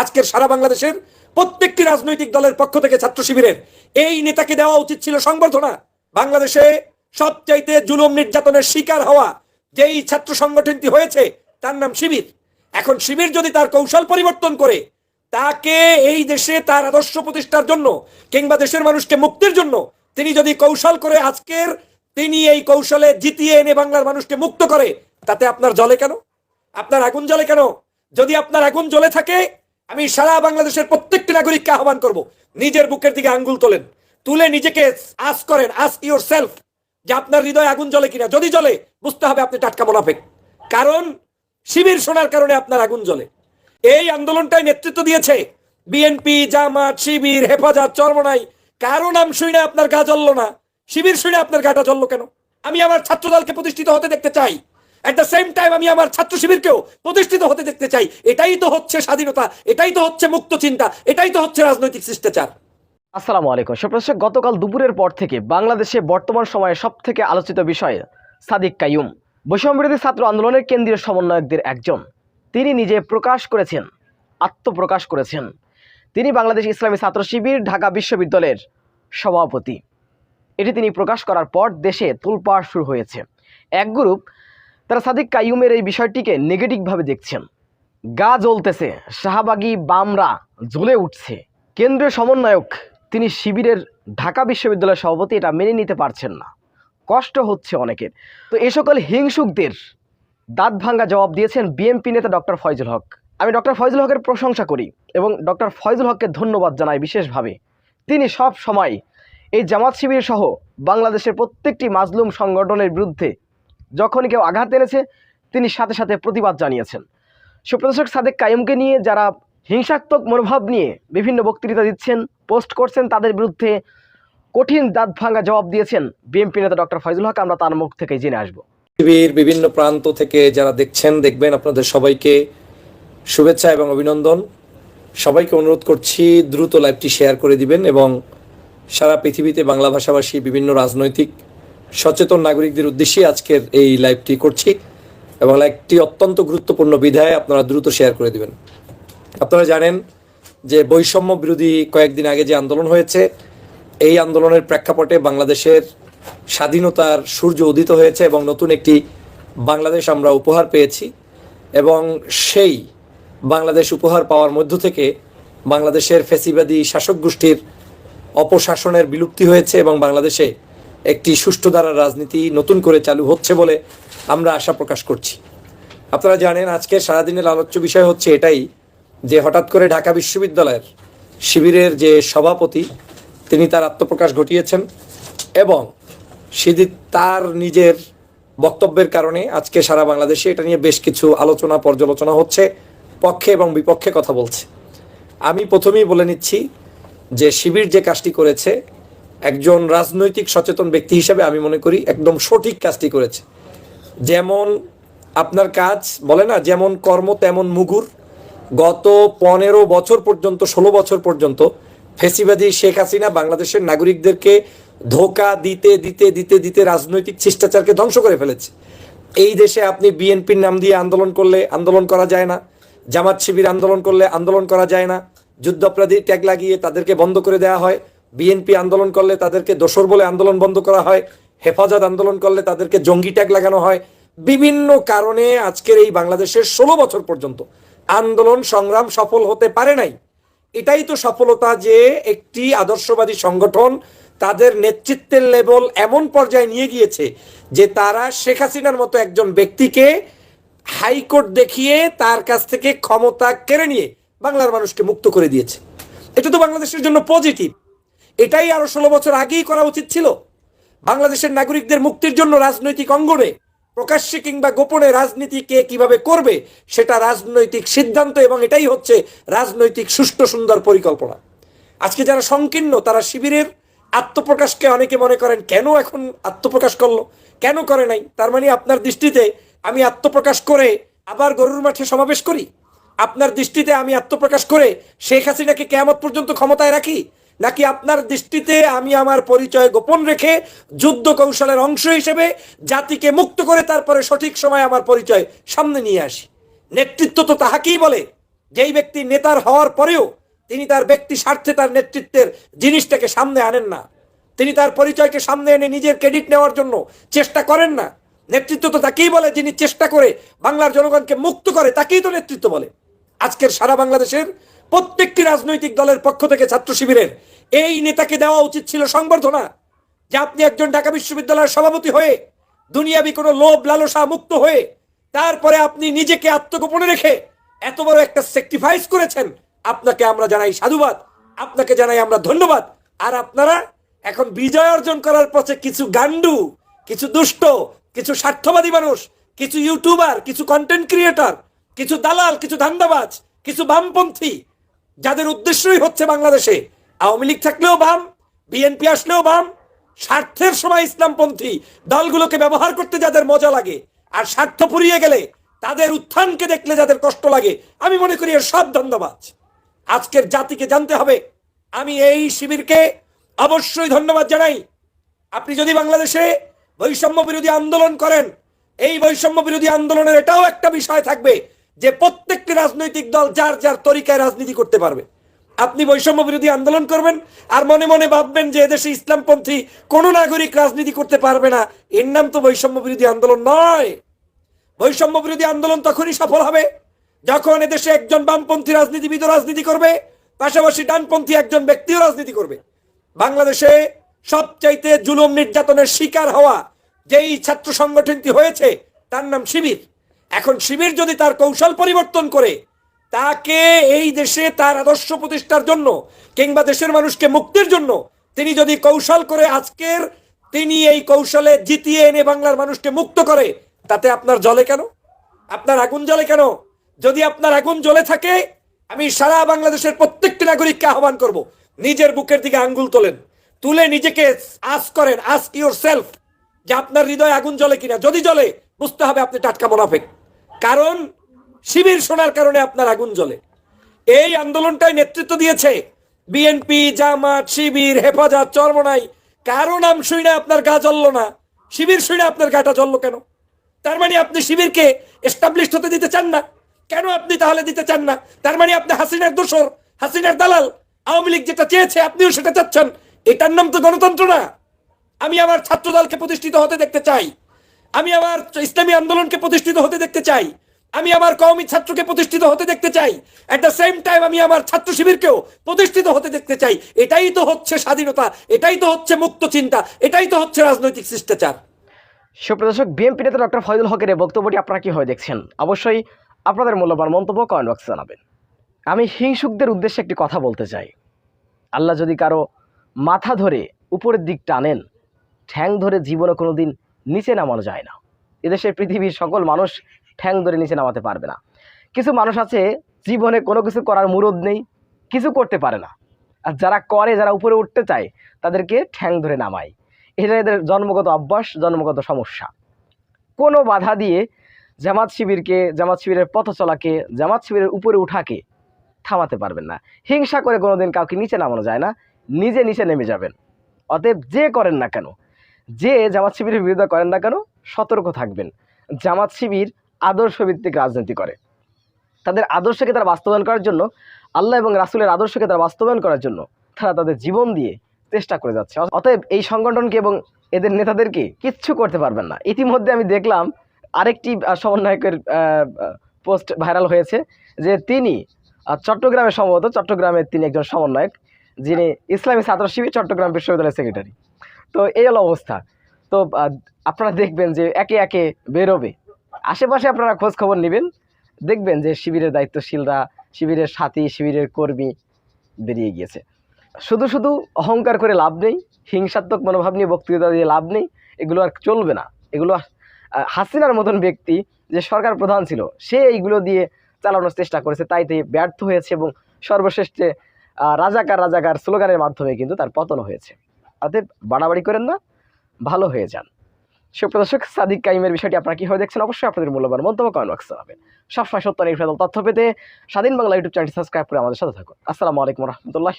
আজকের সারা বাংলাদেশের প্রত্যেকটি রাজনৈতিক দলের পক্ষ থেকে ছাত্র শিবিরের এই নেতাকে দেওয়া উচিত ছিল সংবর্ধনা। বাংলাদেশে সবচাইতে জুলুম নির্যাতনের শিকার হওয়া যেই ছাত্র সংগঠনটি হয়েছে, তার নাম শিবির। এখন শিবির যদি তার কৌশল পরিবর্তন করে, তাকে এই দেশে তার আদর্শ প্রতিষ্ঠার জন্য কিংবা দেশের মানুষকে মুক্তির জন্য তিনি যদি কৌশল করে আজকের তিনি এই কৌশলে জিতিয়ে এনে বাংলার মানুষকে মুক্ত করে, তাতে আপনার জলে কেন? আপনার আগুন জ্বলে কেন? যদি আপনার আগুন জ্বলে থাকে আমি সারা বাংলাদেশের প্রত্যেকটি নাগরিককে আহ্বান করব, নিজের বুকের দিকে আঙ্গুল তোলেন, তুলে নিজেকে আস করেন, আস ইউর সেলফ যে আপনার হৃদয়ে আগুন জ্বলে কিনা। যদি জ্বলে, বুঝতে হবে আপনি টাটকা মোনাফেক। কারণ, শিবির শোনার কারণে আপনার আগুন জ্বলে। এই আন্দোলনটাই নেতৃত্ব দিয়েছে বিএনপি জামাত, শিবির, হেফাজত, চরমনাই। কারও নাম শুনে আপনার গা জ্বললো না। শিবির শুনে আপনার গাটা জ্বললো কেন? আমি আমার ছাত্রদলকে প্রতিষ্ঠিত হতে দেখতে চাই। এট দ্য সেম টাইম আমি আমার ছাত্র শিবিরকেও প্রতিষ্ঠিত হতে দেখতে চাই। এটাই তো হচ্ছে স্বাধীনতা, এটাই তো হচ্ছে মুক্ত চিন্তা, এটাই তো হচ্ছে রাজনৈতিক শিষ্টাচার। আসসালামু আলাইকুম। সুপ্রদর্শক গতকাল দুপুরের পর থেকে বাংলাদেশে বর্তমান সময়ে সব থেকে আলোচিত বিষয় সাদিক কাইয়ুম। বৈষম্যবিরোধী ছাত্র আন্দোলনের কেন্দ্রীয় সমন্বয়কদের একজন। তিনি নিজে প্রকাশ করেছেন, আত্মপ্রকাশ করেছেন। তিনি বাংলাদেশ ইসলামী ছাত্র শিবির, ঢাকা বিশ্ববিদ্যালয়ের সভাপতি। এটি তিনি প্রকাশ করার পর দেশে তোলপাড় শুরু হয়েছে। এক গ্রুপ তারা সাদিক কাইয়ুমের এই বিষয়টিকে নেগেটিভভাবে দেখছেন। গা জ্বলতেছে, শাহবাগী বামরা জ্বলে উঠছে। কেন্দ্রীয় সমন্বয়ক, তিনি শিবিরের ঢাকা বিশ্ববিদ্যালয়ের সভাপতি, এটা মেনে নিতে পারছেন না। কষ্ট হচ্ছে অনেকের। তো এ সকল হিংসুকদের দাঁত ভাঙ্গা জবাব দিয়েছেন বিএমপি নেতা ডক্টর ফয়জুল হক। আমি ডক্টর ফয়জুল হকের প্রশংসা করি এবং ডক্টর ফয়জুল হককে ধন্যবাদ জানাই বিশেষভাবে। তিনি সব সময় এই জামাত শিবির সহ বাংলাদেশের প্রত্যেকটি মাজলুম সংগঠনের বিরুদ্ধে যখনই কেউ আঘাত এনেছে, তিনি সাথে সাথে প্রতিবাদ জানিয়েছেন। সুপ্রদর্শক সাদেক কায়ুমকে নিয়ে যারা হিংসাত্মক মনোভাব নিয়ে বিভিন্ন বক্তৃতা দিচ্ছেন, পোস্ট করছেন, তাদের বিরুদ্ধে কঠিন দাঁত ভাঙ্গা জবাব দিয়েছেন বিএনপি নেতা ডক্টর ফয়জুল হক। আমরা তার মুখ থেকে জেনে আসব। পৃথিবীর বিভিন্ন প্রান্ত থেকে যারা দেখছেন, দেখবেন আপনাদের সবাইকে শুভেচ্ছা এবং অভিনন্দন। সবাইকে অনুরোধ করছি দ্রুত লাইভটি শেয়ার করে দিবেন এবং সারা পৃথিবীতে বাংলা ভাষাভাষী বিভিন্ন রাজনৈতিক সচেতন নাগরিকদের উদ্দেশ্যে আজকের এই লাইভটি করছি এবং লাইভটি অত্যন্ত গুরুত্বপূর্ণ বিধায় আপনারা দ্রুত শেয়ার করে দিবেন। আপনারা জানেন যে বৈষম্য বিরোধী কয়েকদিন আগে যে আন্দোলন হয়েছে, এই আন্দোলনের প্রেক্ষাপটে বাংলাদেশের স্বাধীনতার সূর্য উদিত হয়েছে এবং নতুন একটি বাংলাদেশ আমরা উপহার পেয়েছি এবং সেই বাংলাদেশ উপহার পাওয়ার মধ্য থেকে বাংলাদেশের ফেসিবাদী শাসক গোষ্ঠীর অপশাসনের বিলুপ্তি হয়েছে এবং বাংলাদেশে একটি সুষ্ঠু ধারার রাজনীতি নতুন করে চালু হচ্ছে বলে আমরা আশা প্রকাশ করছি। আপনারা জানেন আজকে সারাদিনের আলোচ্য বিষয় হচ্ছে এটাই যে হঠাৎ করে ঢাকা বিশ্ববিদ্যালয়ের শিবিরের যে সভাপতি, তিনি তার আত্মপ্রকাশ ঘটিয়েছেন এবং সেদি তার নিজের বক্তব্যের কারণে আজকে সারা বাংলাদেশে এটা নিয়ে বেশ কিছু আলোচনা, পর্যালোচনা হচ্ছে, পক্ষে এবং বিপক্ষে কথা বলছে। আমি প্রথমেই বলে নিচ্ছি যে শিবির যে কাজটি করেছে একজন রাজনৈতিক সচেতন ব্যক্তি হিসেবে আমি মনে করি একদম সঠিক কাজটি করেছে। যেমন আপনার কাজ বলে না, যেমন কর্ম তেমন মুগুর। গত পনেরো বছর পর্যন্ত, ষোলো বছর পর্যন্ত ফেসিবাদী শেখ হাসিনা বাংলাদেশের নাগরিকদেরকে ধোকা দিতে দিতে দিতে দিতে রাজনৈতিক শিষ্টাচারকে ধ্বংস করে ফেলেছে। এই দেশে আপনি বিএনপির নাম দিয়ে আন্দোলন করলে আন্দোলন করা যায় না, জামাত শিবির আন্দোলন করলে আন্দোলন করা যায় না, যুদ্ধাপরাধী ট্যাগ লাগিয়ে তাদেরকে বন্ধ করে দেওয়া হয় বিএনপি আন্দোলন করলে তাদেরকে দোসর বলে আন্দোলন বন্ধ করা হয়, হেফাজত আন্দোলন করলে তাদেরকে জঙ্গি ট্যাগ লাগানো হয়। বিভিন্ন কারণে আজকের এই বাংলাদেশের ষোলো বছর পর্যন্ত আন্দোলন সংগ্রাম সফল হতে পারে নাই। এটাই তো সফলতা যে একটি আদর্শবাদী সংগঠন তাদের নেতৃত্বের লেভেল এমন পর্যায়ে নিয়ে গিয়েছে যে তারা শেখ হাসিনার মতো একজন ব্যক্তিকে হাইকোর্ট দেখিয়ে তার কাছ থেকে ক্ষমতা কেড়ে নিয়ে বাংলার মানুষকে মুক্ত করে দিয়েছে। এটা তো বাংলাদেশের জন্য পজিটিভ। এটাই আরও ষোলো বছর আগেই করা উচিত ছিল। বাংলাদেশের নাগরিকদের মুক্তির জন্য রাজনৈতিক অঙ্গনে প্রকাশ্যে কিংবা গোপনে রাজনীতি কে কীভাবে করবে, সেটা রাজনৈতিক সিদ্ধান্ত এবং এটাই হচ্ছে রাজনৈতিক সুষ্ঠু সুন্দর পরিকল্পনা। আজকে যারা সংকীর্ণ, তারা শিবিরের আত্মপ্রকাশকে অনেকে মনে করেন, কেন এখন আত্মপ্রকাশ করল? কেন করে নাই? তার মানে আপনার দৃষ্টিতে আমি আত্মপ্রকাশ করে আবার গরুর মাঠে সমাবেশ করি? আপনার দৃষ্টিতে আমি আত্মপ্রকাশ করে শেখ হাসিনাকে কেয়ামত পর্যন্ত ক্ষমতায় রাখি? নাকি আপনার দৃষ্টিতে আমি আমার পরিচয় গোপন রেখে যুদ্ধ কৌশলের অংশ হিসেবে জাতিকে মুক্ত করে তারপরে সঠিক সময় আমার পরিচয় সামনে নিয়ে আসি? নেতৃত্ব তো তাহাকেই বলে। যেই ব্যক্তি নেতার হওয়ার পরেও তিনি তার ব্যক্তি স্বার্থে তার নেতৃত্বের জিনিসটাকে সামনে আনেন না। তিনি তার পরিচয়কে সামনে এনে নিজের ক্রেডিট নেওয়ার জন্য চেষ্টা করেন না। নেতৃত্ব তো তাকেই বলে, যিনি চেষ্টা করে বাংলার জনগণকে মুক্ত করে, তাকেই তো নেতৃত্ব বলে। আজকের সারা বাংলাদেশের প্রত্যেকটি রাজনৈতিক দলের পক্ষ থেকে ছাত্র শিবিরের এই নেতাকে দেওয়া উচিত ছিল সংবর্ধনা যে আপনি একজন ঢাকা বিশ্ববিদ্যালয়ের সভাপতি হয়ে দুনিয়াবি কোনো লোভ লালসা মুক্ত হয়ে তারপরে আপনি নিজেকে আত্মগোপনে রেখে এত বড় একটা স্যাক্রিফাইস করেছেন, আপনাকে আমরা জানাই সাধুবাদ, আপনাকে জানাই আমরা ধন্যবাদ। আর আপনারা এখন বিজয় অর্জন করার পথে কিছু গান্ডু কিছু দুষ্ট, কিছু স্বার্থবাদী মানুষ, কিছু ইউটিউবার কিছু কন্টেন্ট ক্রিয়েটর কিছু দালাল, কিছু ধান্দাবাজ, কিছু বামপন্থী যাদের উদ্দেশ্যই হচ্ছে বাংলাদেশে, আওয়ামী লীগ থাকলেও বাম, বিএনপি আসলেও বাম, স্বার্থের সময় ইসলামপন্থী দলগুলোকে ব্যবহার করতে যাদের মজা লাগে আর স্বার্থ ফুরিয়ে গেলে তাদের উত্থানকে দেখলে যাদের কষ্ট লাগে, আমি মনে করি এর সব ধন্যবাদ। আজকের জাতিকে জানতে হবে, আমি এই শিবিরকে অবশ্যই ধন্যবাদ জানাই। আপনি যদি বাংলাদেশে বৈষম্য বিরোধী আন্দোলন করেন, এই বৈষম্য বিরোধী আন্দোলনের এটাও একটা বিষয় থাকবে যে প্রত্যেকটি রাজনৈতিক দল যার যার তরিকায় রাজনীতি করতে পারবে। আপনি বৈষম্য বিরোধী আন্দোলন করবেন আর মনে মনে ভাববেন যে এদেশে ইসলামপন্থী কোন নাগরিক রাজনীতি করতে পারবে না। এর নাম তো বৈষম্য বিরোধী আন্দোলন নয়। বৈষম্য বিরোধী আন্দোলন তখনই সফল হবে যখন এদেশে একজন বামপন্থী রাজনীতিবিদ রাজনীতি করবে, পাশাপাশি ডানপন্থী একজন ব্যক্তিও রাজনীতি করবে। বাংলাদেশে সবচাইতে জুলুম নির্যাতনের শিকার হওয়া যেই ছাত্র সংগঠনটি হয়েছে, তার নাম শিবির। এখন শিবির যদি তার কৌশল পরিবর্তন করে, তাকে এই দেশে তার আদর্শ প্রতিষ্ঠার জন্য কিংবা দেশের মানুষকে মুক্তির জন্য তিনি যদি কৌশল করে আজকের তিনি এই কৌশলে জিতিয়ে এনে বাংলার মানুষকে মুক্ত করে, তাতে আপনার জলে কেন? আপনার আগুন জ্বলে কেন? যদি আপনার আগুন জ্বলে থাকে, আমি সারা বাংলাদেশের প্রত্যেকটি নাগরিককে আহ্বান করব, নিজের বুকের দিকে আঙ্গুল তোলেন, তুলে নিজেকে আস করেন আস্ক ইউর সেলফ যে আপনার হৃদয়ে আগুন জ্বলে কিনা। যদি জ্বলে, বুঝতে হবে আপনি টাটকা মোনাফেক। কারণ শিবির শোনার কারণে আপনার আগুন জ্বলে। এই আন্দোলনটাই নেতৃত্ব দিয়েছে বিএনপি, জামাত, শিবির, হেফাজত, চরমনাই। কারও নাম শুই না আপনার গা জ্বলল না। শিবির শুই না আপনার গাটা জ্বলল কেন? তার মানে আপনি শিবিরকে এস্টাবলিশ হতে দিতে চান না। কেন আপনি তাহলে দিতে চান না? তার মানে আপনি হাসিনার দোসর হাসিনার দালাল। আওয়ামী লীগ যেটা চেয়েছে, আপনিও সেটা চাচ্ছেন। এটার নাম তো গণতন্ত্র না। আমি আমার ছাত্র দলকে প্রতিষ্ঠিত হতে দেখতে চাই। আমি আমার ইসলামী আন্দোলনকে প্রতিষ্ঠিত হতে দেখতে চাই। আমি আমার কওমি ছাত্রকে প্রতিষ্ঠিত হতে দেখতে চাই। এট দ্য সেম টাইম আমি আমার ছাত্র শিবিরকেও প্রতিষ্ঠিত হতে দেখতে চাই। এটাই তো হচ্ছে স্বাধীনতা, এটাই তো হচ্ছে মুক্ত চিন্তা, এটাই তো হচ্ছে রাজনৈতিক শিষ্টাচার। সুপ্রদর্শক বিএনপি নেতা ডক্টর ফয়জুল হকের বক্তব্যটি আপনারা কীভাবে দেখছেন? অবশ্যই আপনাদের মূল্যবান মন্তব্য কমেন্ট বক্সে জানাবেন। আমি হিংসুকদের উদ্দেশ্যে একটি কথা বলতে চাই। আল্লাহ যদি কারও মাথা ধরে উপরের দিক টানেন, ঠ্যাং ধরে জীবনে কোনো দিন নিচে নামানো যায় না। এদেশের পৃথিবীর সকল মানুষ ঠ্যাং ধরে নিচে নামাতে পারবে না। কিছু মানুষ আছে, জীবনে কোনো কিছু করার মুরদ নেই, কিছু করতে পারে না। আর যারা করে, যারা উপরে উঠতে চায়, তাদেরকে ঠ্যাং ধরে নামায়। এটা এদের জন্মগত অভ্যাস, জন্মগত সমস্যা। কোনো বাধা দিয়ে জামাত শিবিরকে, জামাত শিবিরের পথ চলাকে, জামাত শিবিরের উপরে উঠাকে থামাতে পারবেন না। হিংসা করে কোনোদিন কাউকে নিচে নামানো যায় না, নিজে নিচে নেমে যাবেন। অতএব যে করেন না কেন যে জামাত শিবিরের বিরোধিতা করেন না কেন, সতর্ক থাকবেন। জামাত শিবির আদর্শ ভিত্তিক রাজনীতি করে। তাদের আদর্শকে তারা বাস্তবায়ন করার জন্য, আল্লাহ এবং রাসুলের আদর্শকে তারা বাস্তবায়ন করার জন্য তারা তাদের জীবন দিয়ে চেষ্টা করে যাচ্ছে। অতএব এই সংগঠনকে এবং এদের নেতাদেরকে কিচ্ছু করতে পারবেন না। ইতিমধ্যে আমি দেখলাম আরেকটি সমন্বয়কের পোস্ট ভাইরাল হয়েছে যে তিনি চট্টগ্রামে সম্ভবত, চট্টগ্রামের তিনি একজন সমন্বয়ক, যিনি ইসলামী ছাত্র শিবির, চট্টগ্রাম বিশ্ববিদ্যালয়ের সেক্রেটারি। তো এই হলো অবস্থা। তো আপনারা দেখবেন যে একে একে বেরোবে। আশেপাশে আপনারা খোঁজ খবর নেবেন। দেখবেন যে শিবিরের দায়িত্বশীলরা, শিবিরের সাথী, শিবিরের কর্মী বেরিয়ে গিয়েছে। শুধু শুধু অহংকার করে লাভ নেই, হিংসাত্মক মনোভাব নিয়ে বক্তৃতা দিয়ে লাভ নেই, এগুলো আর চলবে না। এগুলো হাসিনার মতন ব্যক্তি যে সরকার প্রধান ছিল, সে এইগুলো দিয়ে চালানোর চেষ্টা করেছে তাই তাই ব্যর্থ হয়েছে এবং সর্বশেষে রাজাকার রাজাকার স্লোগানের মাধ্যমে কিন্তু তার পতন হয়েছে। অতএব বাড়াবাড়ি করেন না, ভালো হয়ে যান। সুপ্রদর্শক সাদিক কাইমের বিষয়টি আপনারা কীভাবে দেখছেন? অবশ্যই আপনাদের মূল্যবান মন্তব্য কমেন্ট বক্সে হবে সবসময় সত্য নির্ভর তথ্য পেতে স্বাধীন বাংলা ইউটিউব চ্যানেলটি সাবস্ক্রাইব করে আমাদের সাথে থাকুন। আসসালামু আলাইকুম রহমতুল্লাহ